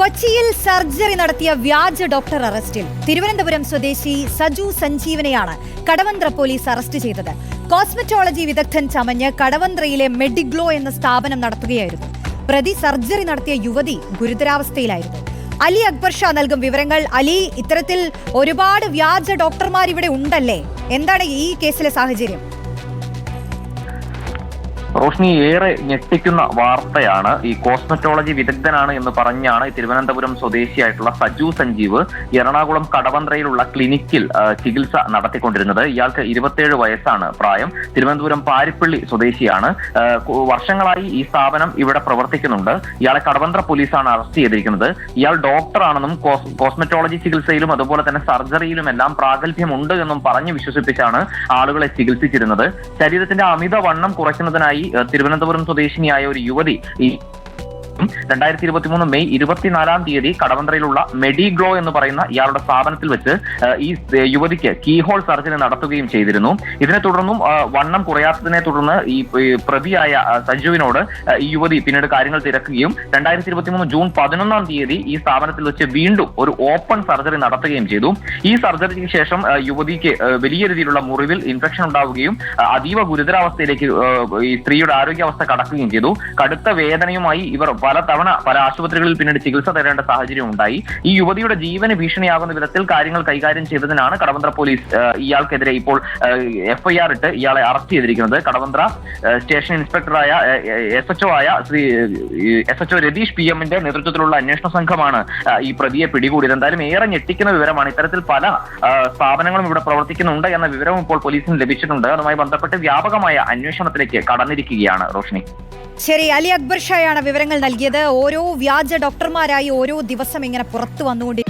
കൊച്ചിയിൽ സർജറി നടത്തിയ വ്യാജ ഡോക്ടർ അറസ്റ്റിൽ തിരുവനന്തപുരം സ്വദേശി സജു സഞ്ജീവനെയാണ് കടവന്ത്ര പോലീസ് അറസ്റ്റ് ചെയ്തത്. കോസ്മെറ്റോളജി വിദഗ്ധൻ ചമഞ്ഞ് കടവന്ത്രയിലെ മെഡിഗ്ലോ എന്ന സ്ഥാപനം നടത്തുകയായിരുന്നു. പ്രതി സർജറി നടത്തിയ യുവതി ഗുരുതരാവസ്ഥയിലായിരുന്നു. അലി അക്ബർ ഷാ നൽകും വിവരങ്ങൾ. അലി ഇത്തരത്തിൽ ഒരുപാട് വ്യാജ ഡോക്ടർമാർ ഇവിടെ ഉണ്ടല്ലേ? എന്താണ് ഈ കേസിലെ സാഹചര്യം? റോഷ്നി ഏറെ ഞെട്ടിക്കുന്ന വാർത്തയാണ്. ഈ കോസ്മെറ്റോളജി വിദഗ്ധനാണ് എന്ന് പറഞ്ഞാണ് തിരുവനന്തപുരം സ്വദേശിയായിട്ടുള്ള സജു സഞ്ജീവ് എറണാകുളം കടവന്ത്രയിലുള്ള ക്ലിനിക്കിൽ ചികിത്സ നടത്തിക്കൊണ്ടിരുന്നത്. ഇയാൾക്ക് ഇരുപത്തിയേഴ് വയസ്സാണ് പ്രായം. തിരുവനന്തപുരം പാരിപ്പള്ളി സ്വദേശിയാണ്. വർഷങ്ങളായി ഈ സ്ഥാപനം ഇവിടെ പ്രവർത്തിക്കുന്നുണ്ട്. ഇയാളെ കടവന്ത്ര പോലീസാണ് അറസ്റ്റ് ചെയ്തിരിക്കുന്നത്. ഇയാൾ ഡോക്ടറാണെന്നും കോസ്മറ്റോളജി ചികിത്സയിലും അതുപോലെ തന്നെ സർജറിയിലും എല്ലാം പ്രാഗൽഭ്യമുണ്ട് എന്നും പറഞ്ഞു വിശ്വസിപ്പിച്ചാണ് ആളുകളെ ചികിത്സിച്ചിരുന്നത്. ശരീരത്തിന്റെ അമിത വണ്ണം കുറയ്ക്കുന്നതിനായി തിരുവനന്തപുരം സ്വദേശിനിയായ ഒരു യുവതി ഈ രണ്ടായിരത്തി ഇരുപത്തി മൂന്ന് മെയ് ഇരുപത്തിനാലാം തീയതി കടവന്ത്രയിലുള്ള മെഡിഗ്രോ എന്ന് പറയുന്ന ഇയാളുടെ സ്ഥാപനത്തിൽ വെച്ച് ഈ യുവതിക്ക് കീഹോൾ സർജറി നടത്തുകയും ചെയ്തിരുന്നു. ഇതിനെ തുടർന്നും വണ്ണം കുറയാത്തതിനെ തുടർന്ന് ഈ പ്രതിയായ സഞ്ജുവിനോട് ഈ യുവതി പിന്നീട് കാര്യങ്ങൾ തിരക്കുകയും രണ്ടായിരത്തി ഇരുപത്തി മൂന്ന് ജൂൺ പതിനൊന്നാം തീയതി ഈ സ്ഥാപനത്തിൽ വെച്ച് വീണ്ടും ഒരു ഓപ്പൺ സർജറി നടത്തുകയും ചെയ്തു. ഈ സർജറിക്ക് ശേഷം യുവതിക്ക് വലിയ രീതിയിലുള്ള മുറിവിൽ ഇൻഫെക്ഷൻ ഉണ്ടാവുകയും അതീവ ഗുരുതരാവസ്ഥയിലേക്ക് ഈ സ്ത്രീയുടെ ആരോഗ്യാവസ്ഥ കടക്കുകയും ചെയ്തു. കടുത്ത വേദനയുമായി ഇവർ പല തവണ പല ആശുപത്രികളിൽ പിന്നീട് ചികിത്സ തേടേണ്ട സാഹചര്യം ഉണ്ടായി. ഈ യുവതിയുടെ ജീവന് ഭീഷണിയാകുന്ന വിധത്തിൽ കാര്യങ്ങൾ കൈകാര്യം ചെയ്തതിനാണ് കടവന്ത്ര പോലീസ് ഇയാൾക്കെതിരെ ഇപ്പോൾ എഫ്ഐആർ ഇട്ട് ഇയാളെ അറസ്റ്റ് ചെയ്തിരിക്കുന്നത്. കടവന്ത്ര സ്റ്റേഷൻ ഇൻസ്പെക്ടറായ എസ് എച്ച്ഒ ആയ Sri S HO Ratheesh P എമ്മിന്റെ നേതൃത്വത്തിലുള്ള അന്വേഷണ സംഘമാണ് ഈ പ്രതിയെ പിടികൂടിയത്. എന്തായാലും ഏറെ ഞെട്ടിക്കുന്ന വിവരമാണ് ഇത്തരത്തിൽ പല സ്ഥാപനങ്ങളും ഇവിടെ പ്രവർത്തിക്കുന്നുണ്ട് എന്ന വിവരവും ഇപ്പോൾ പോലീസിന് ലഭിച്ചിട്ടുണ്ട്. അതുമായി ബന്ധപ്പെട്ട് വ്യാപകമായ അന്വേഷണത്തിലേക്ക് കടന്നിരിക്കുകയാണ് റോഷ്നി. ശരി അലി അക്ബർ ഷായാണ് വിവരങ്ങൾ നൽകിയത്. ഓരോ വ്യാജ ഡോക്ടർമാരായി ഓരോ ദിവസം ഇങ്ങനെ പുറത്തു വന്നുകൊണ്ടിരിക്കും